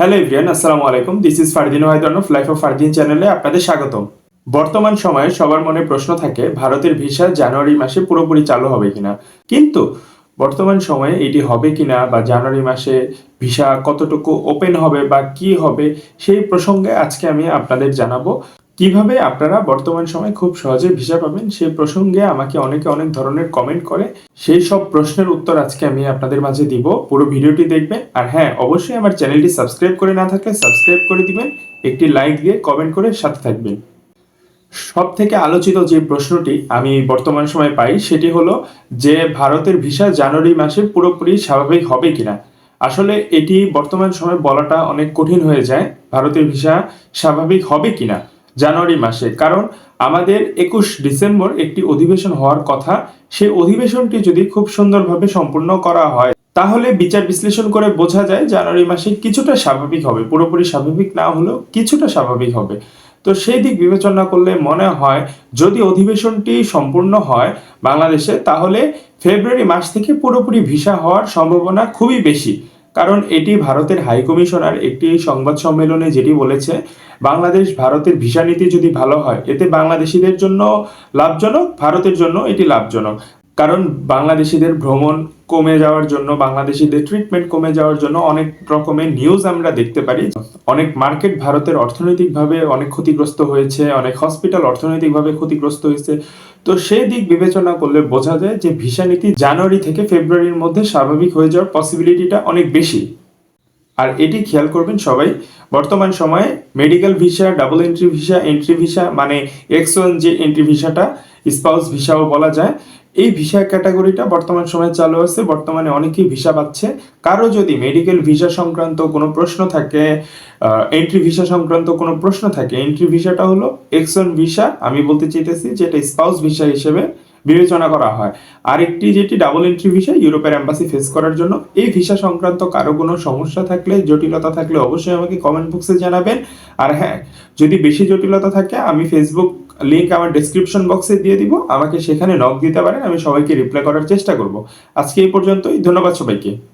Hello everyone আসসালামু আলাইকুম। This is Fardin ওয়াহিদনফ লাইফ অফ ফারদিন চ্যানেলে আপনাদের স্বাগতম। বর্তমান সময়ে সবার মনে প্রশ্ন থাকে, ভারতের ভিসা জানুয়ারি মাসে পুরোপুরি চালু হবে কিনা? কিন্তু বর্তমান সময়ে এটি হবে কিনা বা জানুয়ারি মাসে ভিসা কতটুকু ওপেন হবে বা কি হবে, সেই প্রসঙ্গে আজকে আমি আপনাদের জানাব। কীভাবে আপনারা বর্তমান সময়ে খুব সহজে ভিসা পাবেন সেই প্রসঙ্গে আমাকে অনেকে অনেক ধরনের কমেন্ট করে। সেই সব প্রশ্নের উত্তর আজকে আমি আপনাদের মাঝে দিব। পুরো ভিডিওটি দেখবেন। আর হ্যাঁ অবশ্যই আমার চ্যানেলটি সাবস্ক্রাইব করে না থাকলে সাবস্ক্রাইব করে দিবেন। একটি লাইক দিয়ে কমেন্ট করে সাথে থাকবেন। সব থেকে আলোচিত যে প্রশ্নটি আমি বর্তমান সময়ে পাই, সেটি হলো যে ভারতের ভিসা জানুয়ারি মাসে পুরোপুরি স্বাভাবিক হবে কিনা? আসলে এটি বর্তমান সময়ে বলাটা অনেক কঠিন হয়ে যায়। ভারতের ভিসা স্বাভাবিক হবে কিনা? জানুয়ারি মাসে। কারণ আমাদের একুশ ডিসেম্বর একটি অধিবেশন হওয়ার কথা। সেই অধিবেশনটি যদি খুব সুন্দরভাবে সম্পূর্ণ করা হয়, তাহলে বিচার বিশ্লেষণ করে বোঝা যায় জানুয়ারি মাসে কিছুটা স্বাভাবিক হবে। পুরোপুরি স্বাভাবিক না হলেও কিছুটা স্বাভাবিক হবে। তো সেই দিক বিবেচনা করলে মনে হয়, যদি অধিবেশনটি সম্পূর্ণ হয় বাংলাদেশে, তাহলে ফেব্রুয়ারি মাস থেকে পুরোপুরি ভিসা হওয়ার সম্ভাবনা খুবই বেশি। কারণ এটি ভারতের হাই কমিশনার একটি সংবাদ সম্মেলনে যেটি বলেছে, বাংলাদেশ ভারতের ভিসা নীতি যদি ভালো হয়, এতে বাংলাদেশিদের জন্য লাভজনক, ভারতের জন্য এটি লাভজনক। কারণ বাংলাদেশিদের ভ্রমণ কমে যাওয়ার জন্য, বাংলাদেশিদের ট্রিটমেন্ট কমে যাওয়ার জন্য অনেক রকমের নিউজ আমরা দেখতে পারি। অনেক মার্কেট ভারতের অর্থনৈতিকভাবে অনেক ক্ষতিগ্রস্ত হয়েছে, অনেক হসপিটাল অর্থনৈতিকভাবে ক্ষতিগ্রস্ত হয়েছে। তো সেই দিক বিবেচনা করলে বোঝা যায় যে ভিসা নীতি জানুয়ারি থেকে ফেব্রুয়ারির মধ্যে স্বাভাবিক হয়ে যাওয়ার পসিবিলিটিটা অনেক বেশি। আর এটি খেয়াল করবেন সবাই, বর্তমান সময়ে medical visa double entry visa entry visa মানে এক্স ওয়ান যে এন্ট্রি ভিসাটা স্পাউস ভিসাও বলা যায় এই ভিসা ক্যাটাগরিটা বর্তমান সময়ে চালু আছে বর্তমানে অনেকেই ভিসা পাচ্ছে। কারও যদি মেডিকেল ভিসা সংক্রান্ত কোনো প্রশ্ন থাকে এন্ট্রি ভিসা সংক্রান্ত কোনো প্রশ্ন থাকে এন্ট্রি ভিসাটা হলো এক্স ওয়ান ভিসা আমি বলতে চাইতেছি যেটা স্পাউস ভিসা হিসেবে বিবেচনা করা হয়। আরেকটি যেটি ডাবল এন্ট্রি ভিসা ইউরোপের অ্যাম্বাসি ফেস করার জন্য। এই ভিসা সংক্রান্ত কারও কোনো সমস্যা থাকলে, জটিলতা থাকলে অবশ্যই আমাকে কমেন্ট বক্সে জানাবেন। আর হ্যাঁ যদি বেশি জটিলতা থাকে, আমি ফেসবুক লিংক আমার ডিসক্রিপশন বক্সে দিয়ে দিব। আমাকে সেখানে নক দিতে পারেন, আমি সবাইকে রিপ্লাই করার চেষ্টা করব। আজকে এই পর্যন্তই, ধন্যবাদ সবাইকে।